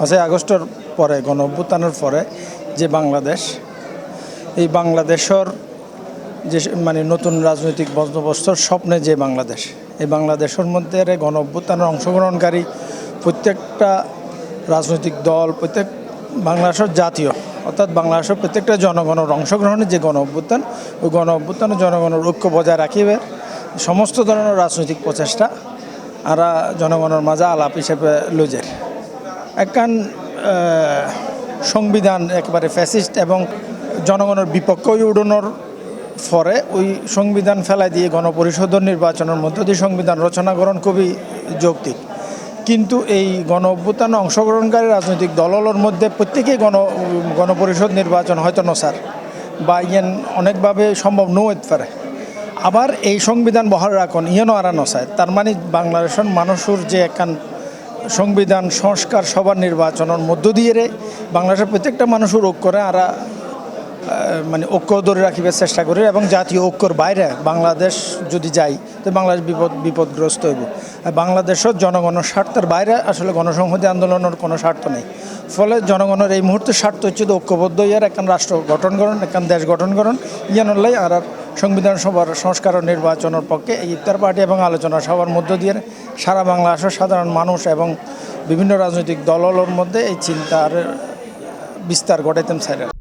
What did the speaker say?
পাঁচই আগস্টের পরে গণ অভ্যুত্থানের পরে যে বাংলাদেশ, এই বাংলাদেশের যে মানে নতুন রাজনৈতিক বন্দোবস্তর স্বপ্নে যে বাংলাদেশ, এই বাংলাদেশের মধ্যে গণ অভ্যুত্থানের অংশগ্রহণকারী প্রত্যেকটা রাজনৈতিক দল, প্রত্যেক বাংলাদেশের জাতীয়, অর্থাৎ বাংলাদেশের প্রত্যেকটা জনগণের অংশগ্রহণের যে গণ অভ্যুত্থান ওই গণ অভ্যুত্থানে জনগণের ঐক্য বজায় রাখিবে সমস্ত ধরনের রাজনৈতিক প্রচেষ্টা আরা জনগণের মাঝে আলাপ হিসেবে লজের একখান সংবিধান একেবারে ফ্যাসিস্ট এবং জনগণের বিপক্ষে উড়ানোর পরে ওই সংবিধান ফেলাই দিয়ে গণপরিষদ নির্বাচনের মধ্য দিয়ে সংবিধান রচনা রচনাকরণ খুবই যৌক্তিক। কিন্তু এই গণ অভ্যুত্থানে অংশগ্রহণকারী রাজনৈতিক দলের মধ্যে প্রত্যেকেই গণ, গণপরিষদ নির্বাচন হয়তো নসার, বা ইয়েন অনেকভাবে সম্ভব নও হতে পারে। আবার এই সংবিধান বহাল রাখুন, ইয়েনও আর নসায়। তার মানে বাংলাদেশের মানুষের যে একখান সংবিধান, সংস্কার সবার নির্বাচনের মধ্য দিয়ে রে বাংলাদেশের প্রত্যেকটা মানুষের ঐক্য করে, আরা মানে ঐক্য ধরে রাখিবার চেষ্টা করি, এবং জাতীয় ঐক্যর বাইরে বাংলাদেশ যদি যাই তো বাংলাদেশ বিপদ, বিপদগ্রস্ত হইব। বাংলাদেশের জনগণের স্বার্থের বাইরে আসলে গণসংহতি আন্দোলনের কোনো স্বার্থ নেই। ফলে জনগণের এই মুহূর্তে স্বার্থ হচ্ছে ঐক্যবদ্ধ ইয়ার একখান রাষ্ট্র গঠন করুন, একখান দেশ গঠন করুন আর আর সংবিধান সভার সংস্কার ও নির্বাচনের পক্ষে এই ইফতার পার্টি এবং আলোচনা সভার মধ্য দিয়ে সারা বাংলা আসর সাধারণ মানুষ এবং বিভিন্ন রাজনৈতিক দলের মধ্যে এই চিন্তার বিস্তার ঘটাইতেন স্যার